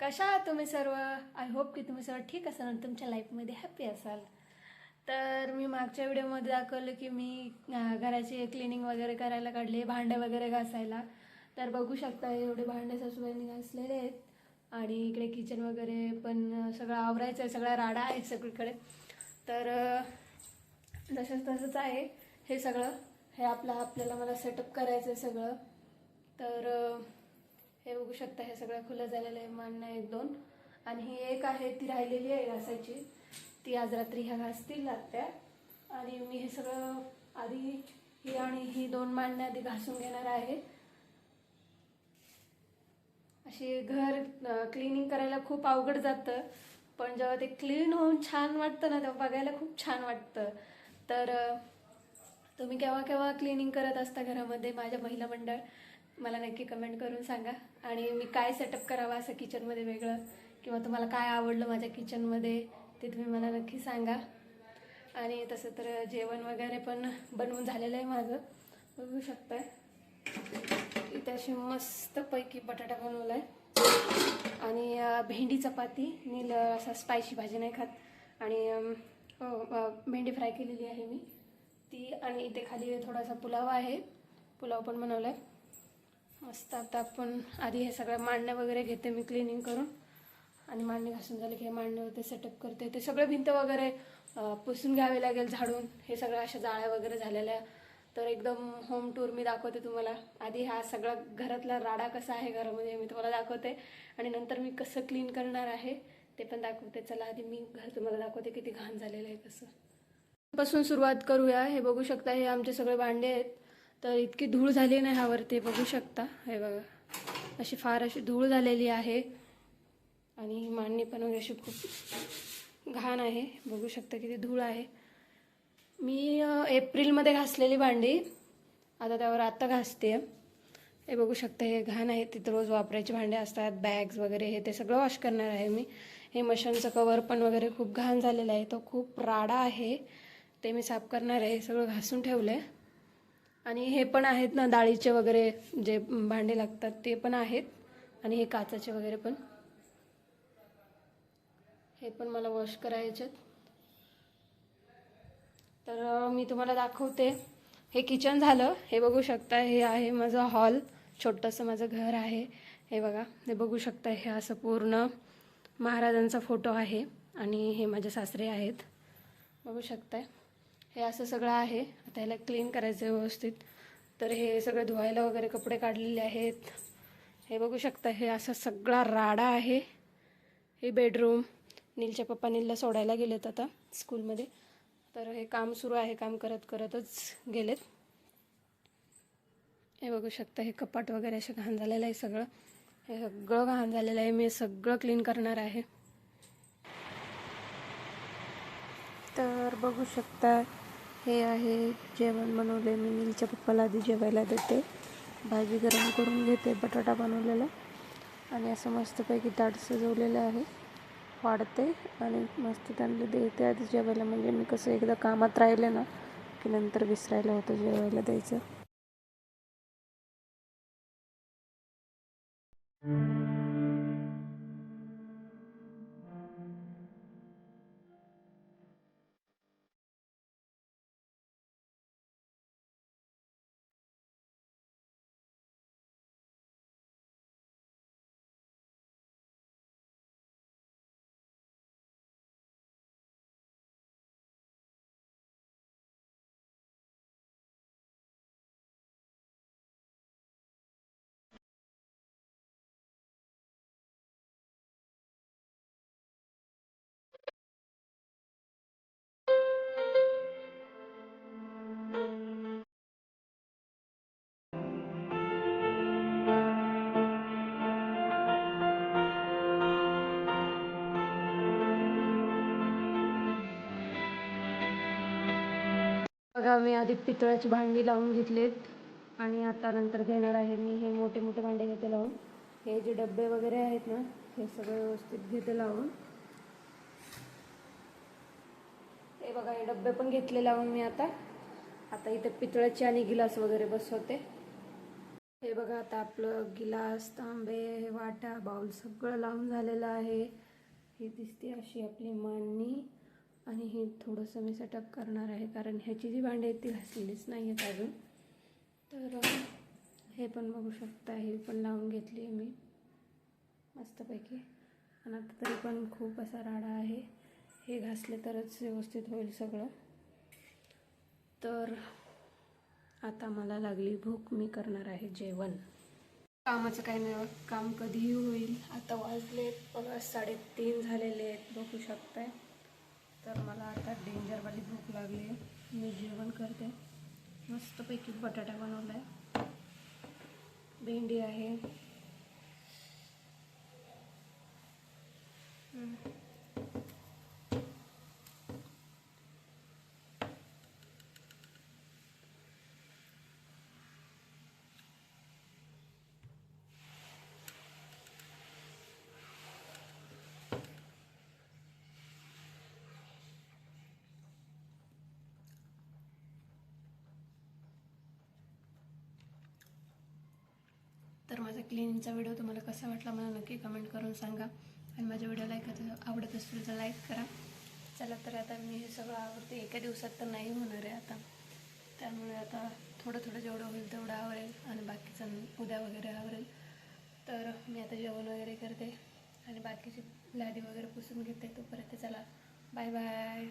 कशा आहात तुम्ही सर्व? आय होप की तुम्ही सर्व ठीक असाल आणि तुमच्या लाईफमध्ये हॅप्पी असाल. तर मी मागच्या व्हिडिओमध्ये दाखवलं की मी घराची क्लिनिंग वगैरे करायला काढले भांडे वगैरे घासायला. तर बघू शकता एवढे भांडे सासूबाईंनी घासलेले आहेत. आणि इकडे किचन वगैरे पण सगळं आवरायचं आहे सगळा राडा आहे सगळीकडे. तर जसंच तसंच आहे हे सगळं. हे आपलं आपल्याला मला सेटअप करायचं आहे सगळं. तर हे बघू शकता हे सगळं खुलं झालेलं आहे मान्य एक दोन. आणि ही एक आहे ती राहिलेली आहे घासायची. ती आज रात्री ह्या घासतील लागत्या आणि मी हे सगळं आधी ही आणि ही दोन मांडण्या आधी घासून घेणार आहे. अशी घर क्लिनिंग करायला खूप अवघड जातं. पण जेव्हा ते क्लीन होऊन छान वाटतं ना तेव्हा बघायला खूप छान वाटतं. तर तुम्ही केव्हा केव्हा क्लिनिंग करत असता घरामध्ये माझ्या महिला मंडळ? मला नक्की कमेंट करून सांगा. आणि मी काय सेटअप करावं असं किचनमध्ये वेगळं? किंवा तुम्हाला काय आवडलं माझ्या किचनमध्ये ते तुम्ही मला नक्की सांगा. आणि तसं तर जेवण वगैरे पण बनवून झालेलं आहे माझं. बघू शकताय. इथे अशी मस्तपैकी बटाटा बनवला आहे आणि भेंडी चपाती. नील असा स्पायसी भाजी नाही खात. आणि हो, भेंडी फ्राय केलेली आहे मी. ती आणि इथे खाली थोडासा पुलाव आहे. पुलाव पण बनवला आहे मस्त. आता आपण आधी हे सगळं मांडणं वगैरे घेते मी क्लिनिंग करून. आणि मांडणी घासून झाली की हे मांडण्यावरती सेटअप करते. ते सगळं भिंत वगैरे पुसून घ्यावे लागेल झाडून. हे सगळं अशा जाळ्या वगैरे झालेल्या. तर एकदम होम टूर मी दाखवते तुम्हाला. आधी हा सगळा घरातला राडा कसा आहे घरामध्ये मी तुम्हाला दाखवते. आणि नंतर मी कसं क्लीन करणार आहे ते पण दाखवते. चला आधी मी घर तुम्हाला दाखवते किती घाण झालेलं आहे कसं. पासून सुरुवात करूया. हे बघू शकता हे आमचे सगळे भांडे आहेत. तर इतकी धूळ झाली नाही ह्यावरती बघू शकता. हे बघा. अशी फार अशी धूळ झालेली आहे. आणि मांडणी पण वगैरे अशी खूप घाण आहे. बघू शकता किती धूळ आहे. मी एप्रिलमध्ये घासलेली भांडी. आता त्यावर आत्ता घासते. हे बघू शकता हे घाण आहे. तिथं रोज वापरायचे भांडे असतात. बॅग्स वगैरे हे ते सगळं वॉश करणार आहे मी. हे मशीनचं कवर पण वगैरे खूप घाण झालेलं आहे. तो खूप राडा आहे. ते मी साफ करणार आहे. हे सगळं घासून ठेवलं आहे आणि हे पण आहेत ना डाळीचे वगैरे जे भांडे लागतात ते पण आहेत. आणि हे काचाचे वगैरे पण. हे पण मला वॉश करायचे तर मी तुम्हाला दाखवते. हे किचन झालं. हे बघू शकता हे आहे माझं हॉल छोटंसं माझं घर आहे. हे बघा हे बघू शकता हे असं पूर्ण महाराजांचा फोटो आहे. आणि हे माझे सासरे आहेत. बघू शकताय. हे असं सगळं आहे. आता ह्याला क्लीन करायचं आहे व्यवस्थित. तर हे सगळं धुवायला वगैरे कपडे काढलेले आहेत. हे बघू शकता हे असा सगळा राडा आहे. हे बेडरूम नीलच्या पप्पा नीलला सोडायला गेलेत आता स्कूलमध्ये तर हे काम सुरू आहे काम करत करतच गेलेत. हे बघू शकता हे कपाट वगैरे असं घाण झालेलं आहे सगळं. हे सगळं घाण झालेलं आहे. मी सगळं क्लीन करणार आहे. तर बघू शकता हे आहे जेवण बनवले मी नीलच्या पप्पाला आधी जेवायला देते. भाजी गरम करून घेते बटाटा बनवलेला. आणि असं मस्तपैकी ताट सजवलेलं आहे. वाढते आणि मस्त त्यांना देते आधी जेवायला. म्हणजे मी कसं एकदा कामात राहिले ना की नंतर विसरायला होतं जेवायला द्यायचं. बघा मी आधी पितळाची भांडी लावून घेतलीत आणि आता नंतर घेणार आहे मी हे मोठे मोठे भांडे घेते लावून. हे जे डबे वगैरे आहेत ना हे सगळं व्यवस्थित घेते लावून. हे बघा हे डबे पण घेतले लावून मी आता. आता इथे पितळाचे आणि गिलास वगैरे बसवते. हे बघा आता आपलं गिलास तांबे वाटा बाउल सगळं लावून झालेलं आहे. ही दिसते अशी आपली मांडणी. आणि हे थोडंसं मी सेटअप करणार आहे कारण ह्याची जी भांडी आहेत ती घासलेलीच नाही आहेत अजून. तर हे पण बघू शकता हे पण लावून घेतली आहे मी. मस्तपैकी. आणि आता तरी पण खूप असा राडा आहे. हे घासले तरच व्यवस्थित होईल सगळं. तर आता मला लागली भूक मी करणार आहे जेवण. कामाचं काही नाही काम कधीही होईल. आता वाजले बघा साडेतीन झालेले आहेत बघू शकताय. तर मला आता डेंजरवाली भूक लागली. आहे मी जेवण करते. मस्तपैकी बटाटा बनवला आहे भेंडी आहे. तर माझा क्लिनिंगचा व्हिडिओ तुम्हाला कसा वाटला मला नक्की कमेंट करून सांगा. आणि माझ्या व्हिडिओला ऐकत आवडत असेल तर लाईक करा. चला तर आता मी हे सगळं आवडते. एका दिवसात तर नाही होणार आहे आता. त्यामुळे आता थोडं थोडं जेवढं होईल तेवढं आवरेल आणि बाकीचं उद्या वगैरे आवरेल. तर मी आता जेवण वगैरे करते आणि बाकीची लादी वगैरे पुसून घेते. तोपर्यंत चला. Bye bye